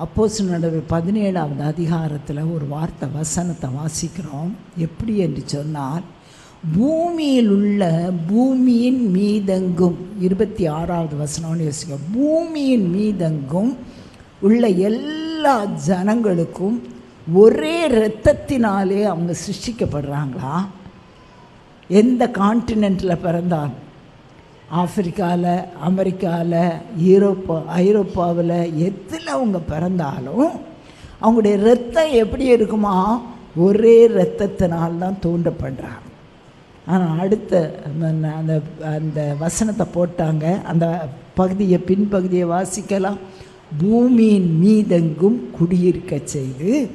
அப்போஸ் நடவு பதினேழாவது அதிகாரத்தில் ஒரு வார்த்தை வசனத்தை வாசிக்கிறோம். எப்படி என்று சொன்னால் பூமியில் உள்ள பூமியின் மீதெங்கும் இருபத்தி ஆறாவது வசனம்னு யோசிக்க பூமியின் மீதெங்கும் உள்ள எல்லா ஜனங்களுக்கும் ஒரே இரத்தத்தினாலே அவங்க சிருஷ்டிக்கப்படுறாங்களா? எந்த காண்டினெண்ட்டில் பிறந்தாலும் ஆப்பிரிக்காவில் அமெரிக்காவில் யூரோப்பா ஐரோப்பாவில் எதில் அவங்க பிறந்தாலும் அவங்களுடைய ரத்தம் எப்படி இருக்குமா? ஒரே ரத்தத்தினால்தான் தூண்டப்படுறாங்க. ஆனால் அடுத்த அந்த- அந்த அந்த வசனத்தை போட்டாங்க. அந்த பகுதியை பின்பகுதியை வாசிக்கலாம். பூமியின் மீதெங்கும் குடியிருக்க செய்து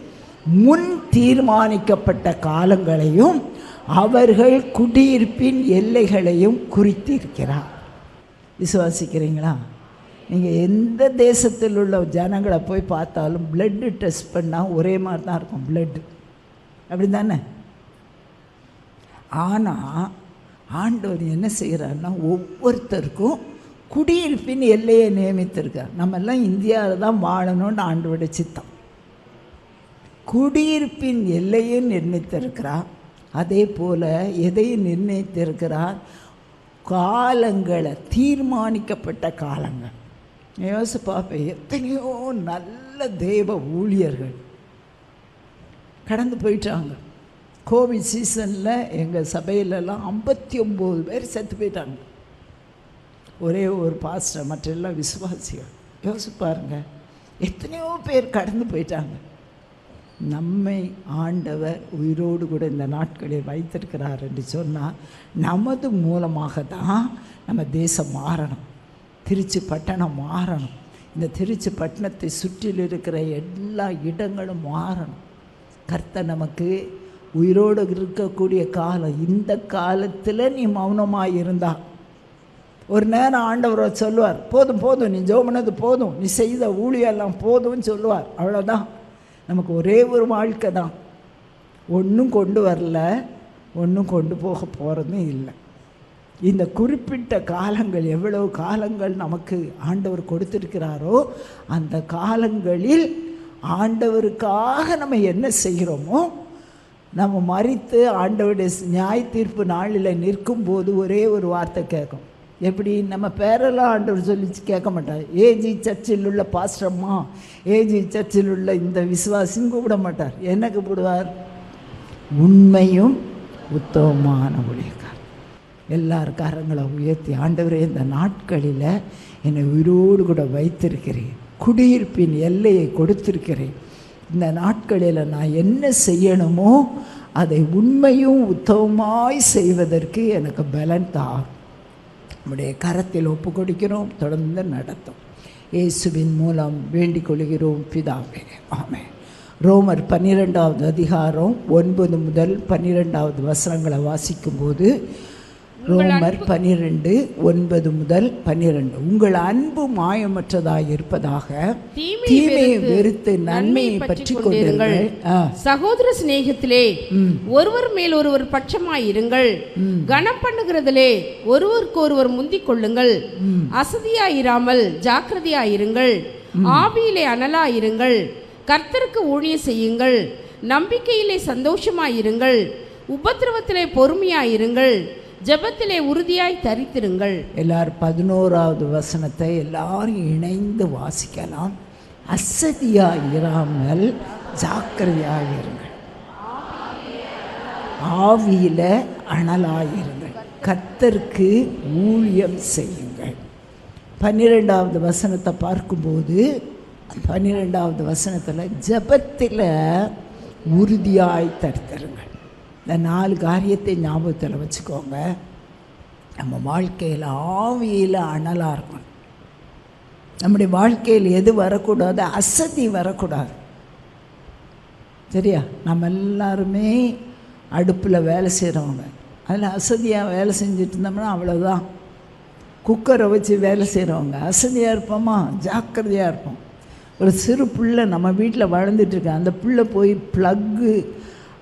முன் தீர்மானிக்கப்பட்ட காலங்களையும் அவர்கள் குடியிருப்பின் எல்லைகளையும் குறித்திருக்கிறார். விசுவாசிக்கிறீங்களா? நீங்கள் எந்த தேசத்தில் உள்ள ஜனங்களை போய் பார்த்தாலும் பிளட்டு டெஸ்ட் பண்ணால் ஒரே மாதிரி தான் இருக்கும் பிளட்டு அப்படி தானே ஆனால் ஆண்டவர் என்ன செய்கிறாருன்னா ஒவ்வொருத்தருக்கும் குடியிருப்பின் எல்லையை நியமித்திருக்கார். நம்ம எல்லாம் இந்தியாவில் தான் வாழணும்னு ஆண்டோட சித்தம். குடியிருப்பின் எல்லையை நிர்ணயித்திருக்கிறார். அதே போல் எதையும் நிர்ணயித்திருக்கிறார். காலங்களை தீர்மானிக்கப்பட்ட காலங்கள். யோசி பார்ப்பேன் எத்தனையோ நல்ல தெய்வ ஊழியர்கள் கடந்து போயிட்டாங்க. கோவிட் சீசனில் எங்கள் சபையிலலாம் ஐம்பத்தி ஒம்பது பேர் செத்து போயிட்டாங்க. ஒரே ஒரு பாஸ்டர் மற்ற எல்லாம் விசுவாசிகள். யோசிப்பாருங்க எத்தனையோ பேர் கடந்து போயிட்டாங்க. நம்மை ஆண்டவர் உயிரோடு கூட இந்த நாட்களில் வைத்திருக்கிறார் என்று சொன்னால் நமது மூலமாக தான் நம்ம தேசம் மாறணும். திருச்சி பட்டணம் மாறணும். இந்த திருச்சி பட்டணத்தை சுற்றில் இருக்கிற எல்லா இடங்களும் மாறணும். கர்த்தர் நமக்கு உயிரோடு இருக்கக்கூடிய காலம் இந்த காலத்தில் நீ மௌனமாக இருந்தா. ஒரு நேரம் ஆண்டவரை சொல்லுவார் போதும் போதும் நீ ஜோமனது போதும் நீ செய்த ஊழியெல்லாம் போதும்னு சொல்லுவார். அவ்வளோதான் நமக்கு ஒரே ஒரு வாழ்க்கை தான். ஒன்றும் கொண்டு வரல ஒன்றும் கொண்டு போக போகிறதும் இல்லை. இந்த குறிப்பிட்ட காலங்கள் எவ்வளவு காலங்கள் நமக்கு ஆண்டவர் கொடுத்துருக்கிறாரோ அந்த காலங்களில் ஆண்டவருக்காக நம்ம என்ன செய்கிறோமோ நம்ம மறித்து ஆண்டவருடைய நியாய தீர்ப்பு நாளில் நிற்கும்போது ஒரே ஒரு வார்த்தை கேட்கும். எப்படி நம்ம பேரெல்லாம் ஆண்டவர் சொல்லி கேட்க மாட்டார். ஏஜி சர்ச்சில் உள்ள பாஸ்டம்மா ஏஜி சர்ச்சில் உள்ள இந்த விசுவாசியும் கூப்பிட மாட்டார். என்ன கூப்பிடுவார்? உண்மையும் உத்தமமான ஊழியக்கார் எல்லார் காரங்களை உயர்த்தி ஆண்டவரே இந்த நாட்களில் என்னை உயிரோடு கூட வைத்திருக்கிறேன். குடியிருப்பின் எல்லையை கொடுத்திருக்கிறேன். இந்த நாட்களில் நான் என்ன செய்யணுமோ அதை உண்மையும் உத்தமமாய் செய்வதற்கு எனக்கு பலன் தார் நம்முடைய கரத்தில் ஒப்பு கொடுக்கிறோம் தொடர்ந்து நடத்தும். இயேசுவின் மூலம் வேண்டிக் கொள்கிறோம் பிதாவே. ஆமே ரோமர் பன்னிரெண்டாவது அதிகாரம் ஒன்பது முதல் பன்னிரெண்டாவது வசனங்களை வாசிக்கும்போது ரோமர் பன்னிரெண்டு ஒன்பது முதல் பன்னிரெண்டு உங்கள் அன்பு மாயமற்றதாய் இருப்பதாக தீமையை வெறுத்து நன்மையை பற்றி கொண்டிருங்கள். சகோதர சிநேகத்திலே ஒருவர் மேல் ஒருவர் பட்சமாய் இருங்கள். கனம் பண்ணுகிறதிலே ஒருவருக்கு ஒருவர் முந்திக் கொள்ளுங்கள். அசதியாயிராமல் ஜாக்கிரதையாயிருங்கள் ஆவியிலே அனலாயிருங்கள் கர்த்தருக்கு ஊழியம் செய்யுங்கள். நம்பிக்கையிலே சந்தோஷமாயிருங்கள் உபத்திரவத்திலே பொறுமையாயிருங்கள் ஜெபத்திலே உறுதியாய் தரித்திருங்கள். எல்லாரும் பதினோராவது வசனத்தை எல்லாரும் இணைந்து வாசிக்கலாம். அசதியாக இராமல் ஜாக்கிரதையாயிருங்கள் ஆவியில் அனலாயிருங்கள் கத்தருக்கு ஊழியம் செய்யுங்கள். பன்னிரெண்டாவது வசனத்தை பார்க்கும்போது பன்னிரெண்டாவது வசனத்தில் ஜெபத்தில் உறுதியாய் தடுத்தருங்கள் இந்த நாலு காரியத்தை ஞாபகத்தில் வச்சுக்கோங்க. நம்ம வாழ்க்கையில் ஆவியில் அனலாக இருக்கணும். நம்முடைய வாழ்க்கையில் எது வரக்கூடாது அசதி வரக்கூடாது. சரியா? நம்ம எல்லாருமே அடுப்பில் வேலை செய்கிறவங்க அதில் அசதியாக வேலை செஞ்சுட்டு இருந்தோம்னா அவ்வளோதான் குக்கரை வச்சு வேலை செய்கிறவங்க அசதியாக இருப்போமா? ஜாக்கிரதையாக இருப்போம். ஒரு சிறு பிள்ளை நம்ம வீட்டில் வளர்ந்துட்டுருக்கு அந்த பிள்ளை போய் ப்ளக்கு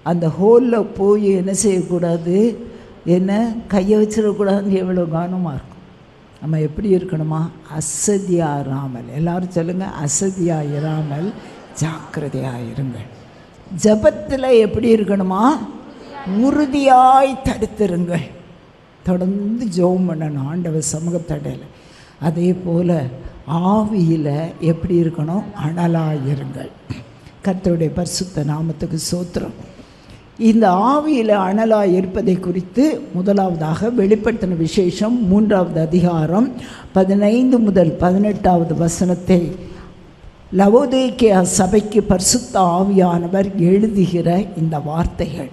அந்த ஹோலில் போய் என்ன செய்யக்கூடாது? என்ன? கையை வச்சிடக்கூடாதுன்னு எவ்வளோ கவனமாக இருக்கும். நம்ம எப்படி இருக்கணுமா? அசதியாக இராமல். எல்லாரும் சொல்லுங்கள் அசதியாக இராமல் ஜாக்கிரதையாக இருங்கள். ஜபத்தில் எப்படி இருக்கணுமா? உறுதியாய் தடுத்திருங்கள். தொடர்ந்து ஜோம் பண்ணணும் ஆண்டவர் சமூகத்தடையில் அதே போல் ஆவியில் எப்படி இருக்கணும்? அனலாக இருங்கள். கர்த்தருடைய பரிசுத்த நாமத்துக்கு சோத்திரம். இந்த ஆவியில் அனலாக இருப்பதை குறித்து முதலாவதாக வெளிப்படுத்தின விசேஷம் மூன்றாவது அதிகாரம் பதினைந்து முதல் பதினெட்டாவது வசனத்தை லவோதேக்கியா சபைக்கு பரிசுத்த ஆவியானவர் எழுதுகிற இந்த வார்த்தைகள்.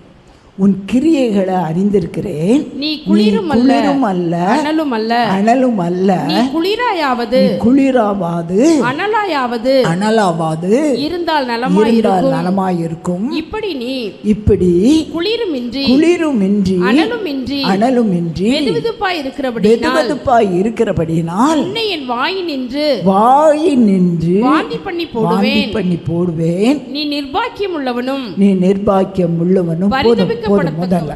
உன் கிரியைகளை அறிந்திருக்கிறேன். நீ குளிரும் அல்ல குளிரும் அல்ல அனலும் அல்ல. அனலும் அல்ல. நீ குளிராயாவது குளிராவாது அனலாயாவது அனலாவாது இருந்தால் நலமாய் இருந்தால் நலமாயிருக்கும். இப்படி நீ இப்படி குளிருமின்றி குளிருமின்றி அனலுமின்றி அனலுமின்றி வெதுவெதுப்பாய் இருக்கிறபடி வெதுவெதுப்பாய் இருக்கிறபடியினால் உன்னை என் வாய் நின்று வாய் நின்று வாந்தி பண்ணி போடுவேன். பண்ணி போடுவேன். நீ நிர்பாக்கியம் உள்ளவனும் நீ நிர்பாக்கியம் உள்ளவனும் போதும் முதல்ல.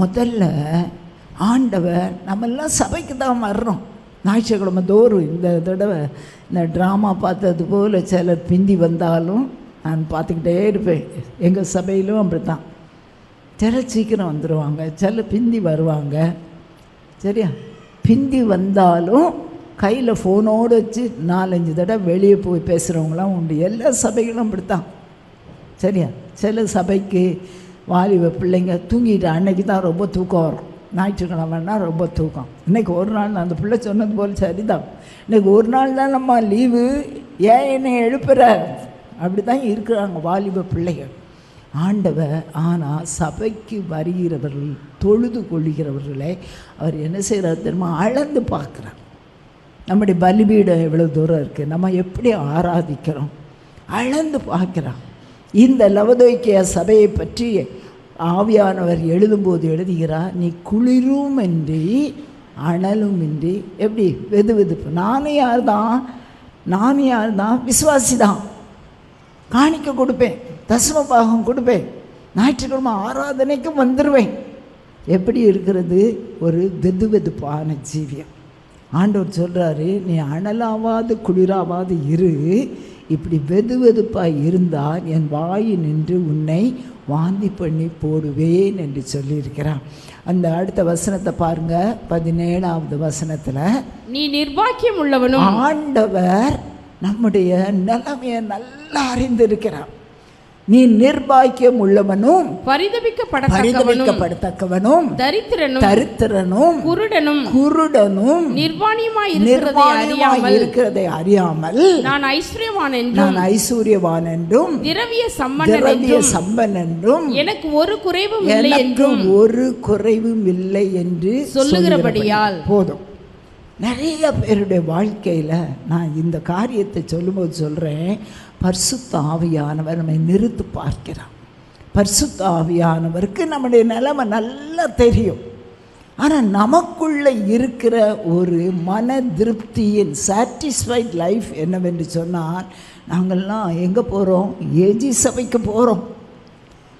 முதல்ல ஆண்டவர் நம்மெல்லாம் சபைக்கு தான் வர்றோம். ஞாயிற்றுக்கிழமை தோறும் இந்த தடவை இந்த ட்ராமா பார்த்தது போல் சிலர் பிந்தி வந்தாலும் நான் பார்த்துக்கிட்டே இருப்பேன். எங்கள் சபையிலும் அப்படி தான் சிலர் சீக்கிரம் வந்துடுவாங்க சிலர் பிந்தி வருவாங்க. சரியா? பிந்தி வந்தாலும் கையில் ஃபோனோடு வச்சு நாலஞ்சு தடவை வெளியே போய் பேசுகிறவங்களாம் உண்டு. எல்லா சபைகளும் அப்படித்தான். சரியா? சில சபைக்கு வாலிப பிள்ளைங்க தூங்கிட்டு அன்னைக்கு தான் ரொம்ப தூக்கம் வரும். ஞாயிற்றுக்கிழமைனா ரொம்ப தூக்கம். இன்னைக்கு ஒரு நாள் தான் அந்த பிள்ளை சொன்னது போல் சரிதான். இன்னைக்கு ஒரு நாள் தான் நம்ம லீவு. ஏன் என்னை எழுப்புற? அப்படி தான் இருக்கிறாங்க வாலிப பிள்ளைகள். ஆண்டவர் ஆனால் சபைக்கு வருகிறவர்கள் தொழுது கொள்கிறவர்களை அவர் என்ன செய்கிறார் தெரியுமா? அளந்து பார்க்குறார். நம்முடைய பலிபீடம் எவ்வளோ தூரம் இருக்குது நம்ம எப்படி ஆராதிக்கிறோம்? அளந்து பார்க்குறான் இந்த லவதோக்கிய சபையை பற்றி ஆவியானவர் எழுதும்போது எழுதுகிறார் நீ குளிரும் இன்றி அனலும் இன்றி எப்படி? வெது வெதுப்பு. நானும் யார் தான் நானும் யார் தான் விசுவாசி தான் காணிக்க கொடுப்பேன். தசம பாகம் கொடுப்பேன். ஞாயிற்றுக்கிழமை ஆராதனைக்கும் வந்துடுவேன் எப்படி இருக்கிறது? ஒரு வெது வெதுப்பான ஜீவியம். ஆண்டவர் சொல்கிறாரு நீ அனலாவாது குளிராவாது இரு. இப்படி வெது வெதுப்பாக இருந்தால் என் வாய் நின்று உன்னை வாந்தி பண்ணி போடுவேன் என்று சொல்லியிருக்கிறான். அந்த அடுத்த வசனத்தை பாருங்க பதினேழாவது வசனத்தில் நீ நிர்பாக்கியம் உள்ளவனும் ஆண்டவர் நம்முடைய நிலைமையை நல்லா அறிந்திருக்கிறார். நீ நிர்பாக்கியம் உள்ளவனும் பரிதபிக்கப்படத்தக்கவனும் தரித்திரனும் தரித்திரனும் குருடனும் குருடனும் நிர்வாணியமாய் அறியாமல் இருக்கிறதை அறியாமல் நான் ஐஸ்வர்யவான் என்றும் நான் ஐஸ்வர்யவான் என்றும் திரவிய சம்பன்னன் திரவிய சம்பன் என்றும் எனக்கு ஒரு குறைவும் இல்லை என்றும் ஒரு குறைவும் இல்லை என்று சொல்லுகிறபடியால் போதும். நிறைய பேருடைய வாழ்க்கையில் நான் இந்த காரியத்தை சொல்லும்போது சொல்கிறேன் பரிசுத்த ஆவியானவர் நம்மை நிறுத்து பார்க்கிறார். பரிசுத்த ஆவியானவருக்கு நம்முடைய நிலைமை நல்லா தெரியும். ஆனால் நமக்குள்ளே இருக்கிற ஒரு மன திருப்தியின் சாட்டிஸ்ஃபைட் லைஃப் என்னவென்று சொன்னால் நாங்கள்லாம் எங்கே போகிறோம் ஏஜி சபைக்கு போகிறோம்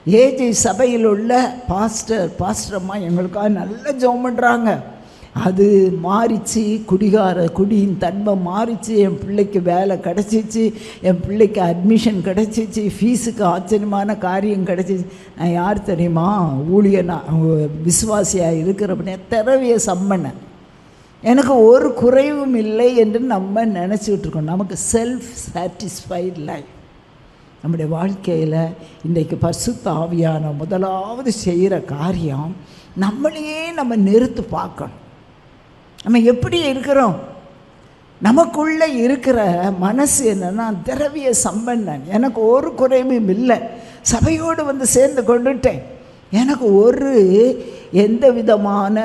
ஏஜி சபையில் உள்ள பாஸ்டர் பாஸ்டர்மா எங்களுக்காக நல்ல ஜோம் பண்ணுறாங்க அது மாறிச்சு குடிகார குடியின் தன்மை மாறிச்சு என் பிள்ளைக்கு வேலை கிடச்சிச்சு என் பிள்ளைக்கு அட்மிஷன் கிடச்சிச்சு ஃபீஸுக்கு ஆச்சரியமான காரியம் கிடச்சிச்சு. நான் யார் தெரியுமா? ஊழியனா விசுவாசியாக இருக்கிறப்பனே திறவிய சம்மனை. எனக்கு ஒரு குறைவும் இல்லை என்று நம்ம நினச்சிக்கிட்டு இருக்கோம் நமக்கு செல்ஃப் சாட்டிஸ்ஃபைட் லைஃப் நம்முடைய வாழ்க்கையில் இன்றைக்கு பசுத்த ஆவியான முதலாவது செய்கிற காரியம் நம்மளையே நம்ம நிறுத்து பார்க்கணும். நம்ம எப்படி இருக்கிறோம்? நமக்குள்ளே இருக்கிற மனசு என்னன்னா திரவிய சம்பந்தன். எனக்கு ஒரு குறைவும் இல்லை. சபையோடு வந்து சேர்ந்து கொண்டுட்டேன். எனக்கு ஒரு எந்த விதமான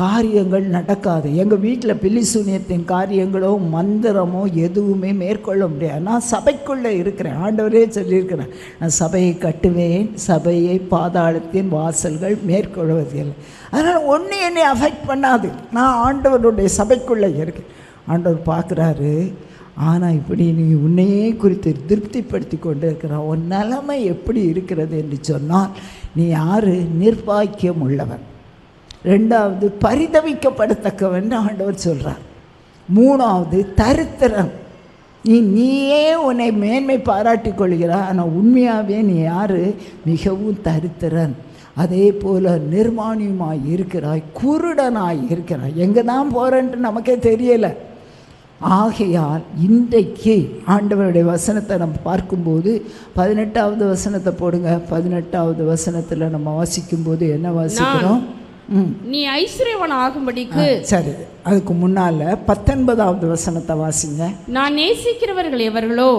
காரியங்கள் நடக்காது. எங்கள் வீட்டில் பில்லி சூனியத்தின் காரியங்களோ மந்திரமோ எதுவுமே மேற்கொள்ள முடியாது. நான் சபைக்குள்ளே இருக்கிறேன். ஆண்டவரே சொல்லியிருக்கிறேன் நான் சபையை கட்டுவேன் சபையை பாதாளத்தின் வாசல்கள் மேற்கொள்வதில்லை. அதனால் ஒன்று என்னை அஃபெக்ட் பண்ணாது. நான் ஆண்டவருடைய சபைக்குள்ளே இருக்கேன். ஆண்டவர் பார்க்குறாரு ஆனால் இப்படி நீ உன்னையே குறித்து திருப்திப்படுத்தி கொண்டு இருக்கிற உன் நிலைமை எப்படி இருக்கிறது? என்று சொன்னால் நீ யார்? நிர்பாக்கியம் உள்ளவன். ரெண்டாவது பரிதவிக்கப்படத்தக்கவன் ஆண்டவர் சொல்கிறார் மூணாவது தரித்திரன் நீ நீயே உன்னை மேன்மை பாராட்டி கொள்கிறாய். ஆனால் உண்மையாகவே நீ யார்? மிகவும் தரித்திரன். அதே போல் நிர்மாணியமாக இருக்கிறாய் குருடனாய் இருக்கிறாய். எங்கே தான் போகிறேன்ட்டு நமக்கே தெரியலை. ஆகையால் இன்றைக்கு ஆண்டவருடைய வசனத்தை நம்ம பார்க்கும்போது பதினெட்டாவது வசனத்தை போடுங்க. பதினெட்டாவது வசனத்தில் நம்ம வாசிக்கும்போது என்ன வாசிக்கிறோம்? நீ ஐஸ்வர்யவன் ஆகும்படிக்கு சரி. அதுக்கு முன்னால் பத்தொன்பதாவது வசனத்தை வாசிங்க. நான் நேசிக்கிறவர்கள் எவர்களோ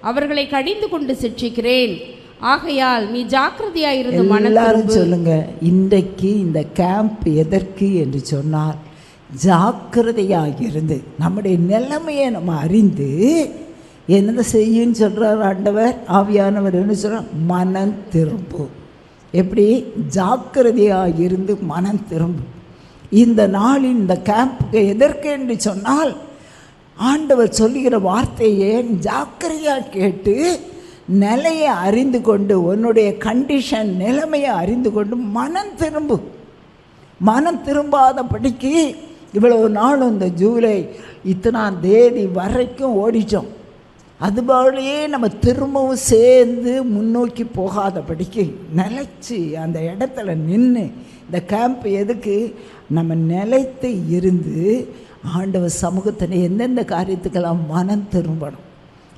அவர்களை கடிந்து கொண்டு சிட்சிக்கிறேன். ஆகையால் நீ ஜாக்கிரதையாயிருந்து மன எல்லாரும் சொல்லுங்க. இன்றைக்கு இந்த கேம்ப் எதற்கு என்று சொன்னால் ஜாக்கிரதையாக இருந்து நம்முடைய நிலைமையை நம்ம அறிந்து என்னதை செய்யுன்னு சொல்கிறார் ஆண்டவர் ஆவியானவர் என்ன சொல்கிறார் மனம் திரும்பும் எப்படி ஜாக்கிரதையாக இருந்து மனம் திரும்பும். இந்த நாளின் இந்த கேம்புக்கு எதற்கு என்று சொன்னால் ஆண்டவர் சொல்லுகிற வார்த்தையை ஜாக்கிரதையாக கேட்டு நிலையை அறிந்து கொண்டு உன்னுடைய கண்டிஷன் நிலைமையை அறிந்து கொண்டு மனம் திரும்பும். மனம் திரும்பாதபடிக்கு இவ்வளவு நாள் இந்த ஜூலை இத்தனாம் தேதி வரைக்கும் ஓடிச்சோம் அதுபோலயே நம்ம திரும்பவும் சேர்ந்து முன்னோக்கி போகாதபடிக்கு நிலைச்சி அந்த இடத்துல நின்று இந்த கேம்ப் எதுக்கு? நம்ம நிலைத்து இருந்து ஆண்டவர் சமூகத்தில் எந்தெந்த காரியத்துக்கெல்லாம் மனம் திரும்பணும்?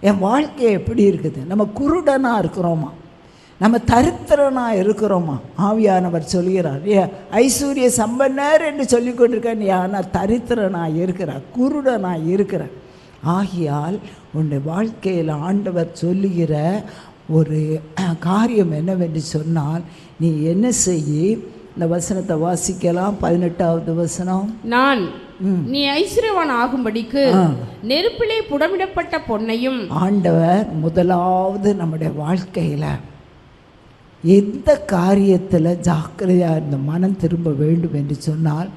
என் வாழ்க்கை எப்படி இருக்குது? நம்ம குருடனாக இருக்கிறோமா? நம்ம தரித்திரனாக இருக்கிறோமா? ஆவியானவர் சொல்கிறார் ஏ ஐஸ்வர்ய சம்பன்னர் என்று சொல்லி கொண்டிருக்கேன் ஆனால் தரித்திரனாக இருக்கிறார் குருடனாக இருக்கிற ஆகியால் உன்னுடைய வாழ்க்கையில் ஆண்டவர் சொல்லுகிற ஒரு காரியம் என்னவென்று சொன்னால் நீ என்ன செய்யி? இந்த வசனத்தை வாசிக்கலாம். பதினெட்டாவது வசனம். நான் நீ ஐஸ்வர்யவான் ஆகும்படிக்கு. நெருப்பிலே புடமிடப்பட்ட பொன்னையும் ஆண்டவர் முதலாவது நம்முடைய வாழ்க்கையில் எந்த காரியத்தில் ஜாக்கிரதையாக இருந்த மனம் திரும்ப வேண்டும் என்று சொன்னால்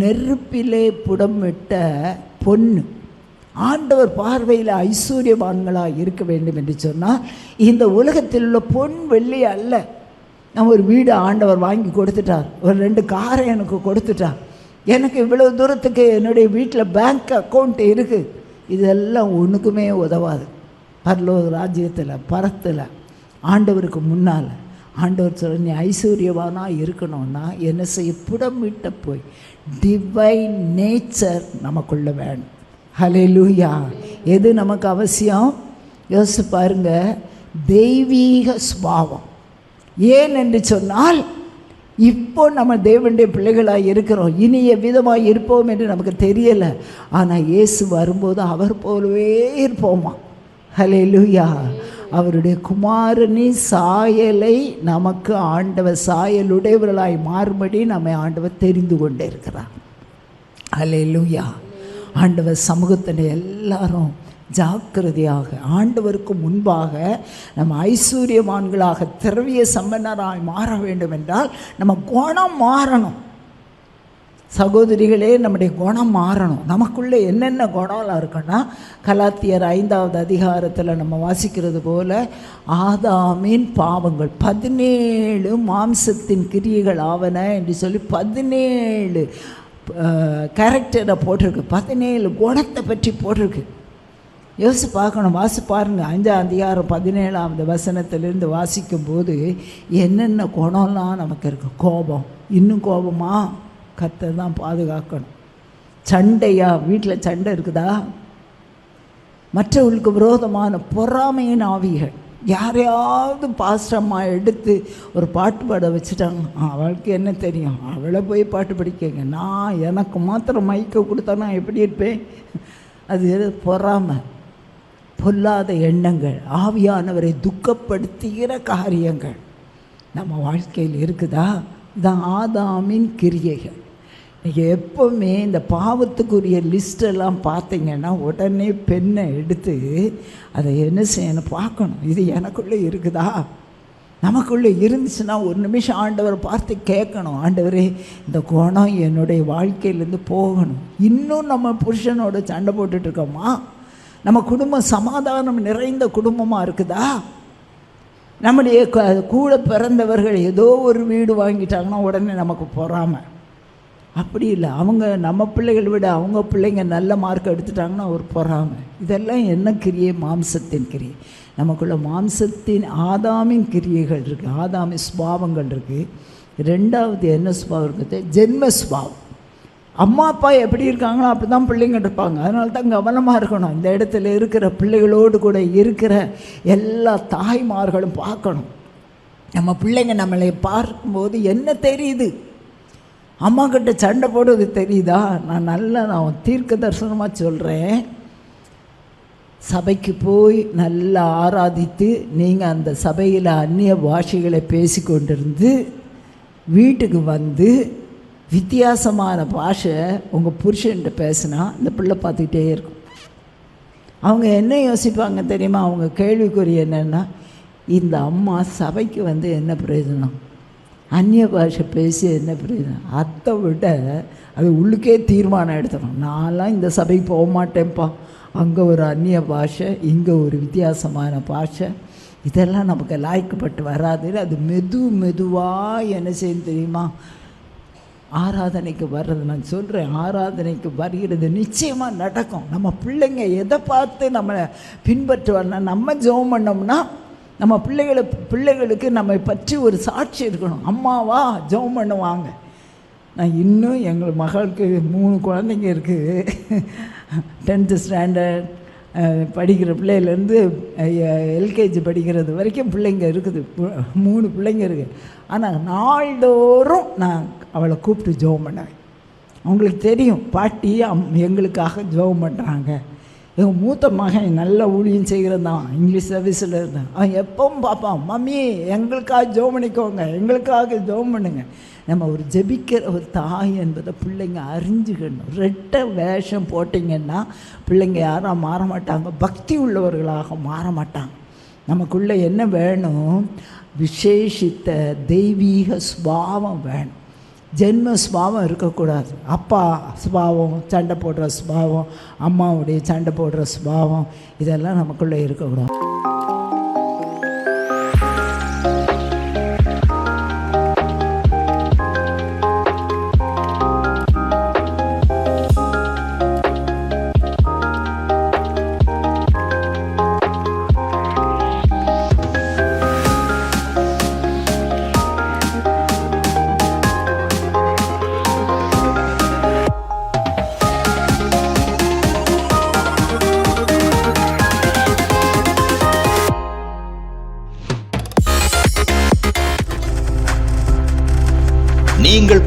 நெருப்பிலே புடமிட்ட பொண்ணு ஆண்டவர் பார்வையில் ஐஸ்வர்யவான்களாக இருக்க வேண்டும் என்று சொன்னால் இந்த உலகத்தில் உள்ள பொன் வெள்ளி அல்ல. நம்ம ஒரு வீடு ஆண்டவர் வாங்கி கொடுத்துட்டார். ஒரு ரெண்டு காரை எனக்கு கொடுத்துட்டார். எனக்கு இவ்வளோ தூரத்துக்கு என்னுடைய வீட்டில் பேங்க் அக்கௌண்ட் இருக்குது இதெல்லாம் ஒன்றுக்குமே உதவாது. பரலோக ராஜ்யத்தில் பரத்தில் ஆண்டவருக்கு முன்னால். ஆண்டவர் சொல்ல நீ ஐஸ்வர்யவானாக இருக்கணும்னா என்ன செய்ய? புடமிட்ட போய் டிவைன் நேச்சர் நமக்குள்ள வேணும். ஹalleluya எது நமக்கு அவசியம்? யோசிச்சு பாருங்க. தெய்வீக சுபாவம். ஏன் என்று சொன்னால் இப்போ நம்ம தேவனுடைய பிள்ளைகளாக இருக்கிறோம். இனிய விதமாக இருப்போம் என்று நமக்கு தெரியலை. ஆனால் இயேசு வரும்போது அவர் போலவே இருப்போமா? ஹalleluya அவருடைய குமாரனி சாயலை நமக்கு ஆண்டவர் சாயலுடையவர்களாய் மாறுபடி நம்மை ஆண்டவர் தெரிந்து கொண்டே இருக்கிறார் ஹalleluya ஆண்டவர் சமூகத்தில் எல்லாரும் ஜாக்கிரதையாக ஆண்டவருக்கு முன்பாக நம்ம ஐஸ்வர்யவான்களாக திரவிய சம்பன்னராய் மாற வேண்டும் என்றால் நம்ம குணம் மாறணும். சகோதரிகளே நம்முடைய குணம் மாறணும். நமக்குள்ளே என்னென்ன குணம்லாம் இருக்குன்னா கலாத்தியர் ஐந்தாவது அதிகாரத்தில் நம்ம வாசிக்கிறது போல ஆதாமின் பாவங்கள் பதினேழு மாம்சத்தின் கிரியைகள் ஆவன என்று சொல்லி பதினேழு கேரக்டரை போட்டிருக்கு. பதினேழு குணத்தை பற்றி போட்டிருக்கு. யோசிச்சு பார்க்கணும் வாசி பாருங்கள் அஞ்சாம் அதிகாரம் பதினேழாவது வசனத்திலிருந்து வாசிக்கும்போது என்னென்ன குணம்லாம் நமக்கு இருக்குது கோபம். இன்னும் கோபமா? கத்தை தான் பாதுகாக்கணும். சண்டையா? வீட்டில் சண்டை இருக்குதா? மற்றவர்களுக்கு விரோதமான பொறாமையின் ஆவிகள். யாரையாவது பாஸ்டம்மா எடுத்து ஒரு பாட்டு பாட வச்சுட்டாங்க. அவளுக்கு என்ன தெரியும்? அவளை போய் பாட்டு படிக்கங்க. நான் எனக்கு மாத்திரம் மைக்கை கொடுத்தா நான் எப்படி இருப்பேன்? அது பொறாமை. பொல்லாத எண்ணங்கள் ஆவியானவரை துக்கப்படுத்துகிற காரியங்கள். நம்ம வாழ்க்கையில் இருக்குதா? இதான் ஆதாமின் கிரியைகள். எப்போவுமே இந்த பாவத்துக்குரிய லிஸ்டெல்லாம் பார்த்தீங்கன்னா உடனே பெண்ணை எடுத்து அதை என்ன செய்யணும் பார்க்கணும். இது எனக்குள்ளே இருக்குதா? நமக்குள்ளே இருந்துச்சுன்னா ஒரு நிமிஷம் ஆண்டவரை பார்த்து கேட்கணும். ஆண்டவரே இந்த குணம் என்னுடைய வாழ்க்கையிலேருந்து போகணும். இன்னும் நம்ம புருஷனோட சண்டை போட்டுட்ருக்கோமா நம்ம குடும்பம் சமாதானம் நிறைந்த குடும்பமாக இருக்குதா? நம்முடைய கூட பிறந்தவர்கள் ஏதோ ஒரு வீடு வாங்கிட்டாங்கன்னா உடனே நமக்கு பொறாமை. அப்படி இல்லை. அவங்க நம்ம பிள்ளைகளை விட அவங்க பிள்ளைங்க நல்ல மார்க் எடுத்துட்டாங்கன்னா ஒரு பொறாமை. இதெல்லாம் என்ன கிரியை? மாம்சத்தின் கிரியை. நமக்குள்ள மாம்சத்தின் ஆதாமின் கிரியைகள் இருக்குது ஆதாமி சுபாவங்கள் இருக்குது ரெண்டாவது என்ன சுபாவம் இருக்குது? ஜென்ம சுபாவம். அம்மா அப்பா எப்படி இருக்காங்களோ அப்படி தான் பிள்ளைங்க இருப்பாங்க. அதனால தான் கவனமாக இருக்கணும். இந்த இடத்துல இருக்கிற பிள்ளைகளோடு கூட இருக்கிற எல்லா தாய்மார்களும் பார்க்கணும். நம்ம பிள்ளைங்க நம்மளை பார்க்கும்போது என்ன தெரியுது? அம்மா கிட்ட சண்டை போடுறது தெரியுதா? நான் நல்லா நான் தீர்க்க தரிசனமாக சொல்கிறேன் சபைக்கு போய் நல்லா ஆராதித்து நீங்கள் அந்த சபையில் அந்நிய பாஷைகளை பேசி கொண்டிருந்து வீட்டுக்கு வந்து வித்தியாசமான பாஷை உங்கள் புருஷன்கிட்ட பேசினா இந்த பிள்ளை பார்த்துக்கிட்டே இருக்கும். அவங்க என்ன யோசிப்பாங்க தெரியுமா? அவங்க கேள்விக்குறி என்னென்னா இந்த அம்மா சபைக்கு வந்து என்ன பிரயோஜனம்? அந்நிய பாஷை பேசி என்ன புரியுது? அதை விட அது உள்ளுக்கே தீர்மானம் எடுத்துடும் நான்லாம் இந்த சபைக்கு போக மாட்டேன்ப்பா. அங்கே ஒரு அந்நிய பாஷை இங்கே ஒரு வித்தியாசமான பாஷை. இதெல்லாம் நமக்கு லாய்க்கப்பட்டு வராது. அது மெது மெதுவாக என்ன செய்யும் தெரியுமா? ஆராதனைக்கு வர்றது. நான் சொல்கிறேன் ஆராதனைக்கு வருகிறது நிச்சயமாக நடக்கும். நம்ம பிள்ளைங்க எதை பார்த்து நம்மளை பின்பற்றுவார்னா நம்ம ஜெபம் பண்ணோம்னா நம்ம பிள்ளைகளை பிள்ளைகளுக்கு நம்மை பற்றி ஒரு சாட்சி இருக்கணும். அம்மாவா ஜெபம் பண்ணுவாங்க. நான் இன்னும் எங்கள் மகளுக்கு மூணு குழந்தைங்க இருக்குது டென்த்து ஸ்டாண்டர்ட் படிக்கிற பிள்ளையிலேருந்து எல்கேஜி படிக்கிறது வரைக்கும் பிள்ளைங்க இருக்குது. பு- மூணு பிள்ளைங்க இருக்குது ஆனால் நாள்தோறும் நான் அவளை கூப்பிட்டு ஜெபம் பண்ணுவேன். அவங்களுக்கு தெரியும் பாட்டி அம் எங்களுக்காக ஜெபம் பண்ணுறாங்க எங்கள் மூத்த மகன் நல்ல ஊழியம் செய்கிறதான் இங்கிலீஷ் சர்வீஸில் இருந்தான். அவன் எப்பவும் பார்ப்பான் மம்மி எங்களுக்காக ஜெபம் பண்ணிக்கோங்க எங்களுக்காக ஜெபம் பண்ணுங்க. நம்ம ஒரு ஜெபிக்கிற ஒரு தாய் என்பதை பிள்ளைங்க அறிஞ்சுக்கணும். ரெட்டை வேஷம் போட்டிங்கன்னா பிள்ளைங்க யாரும் மாற மாட்டாங்க. பக்தி உள்ளவர்களாக மாற மாட்டாங்க. நமக்குள்ளே என்ன வேணும்? விசேஷித்த தெய்வீக சுபாவம் வேணும். ஜென்ம சுபாவம் இருக்கக்கூடாது. அப்பா சுபாவம் சண்டை போடுற சுபாவம் அம்மாவுடைய சண்டை போடுற சுபாவம் இதெல்லாம் நமக்குள்ளே இருக்கக்கூடாது.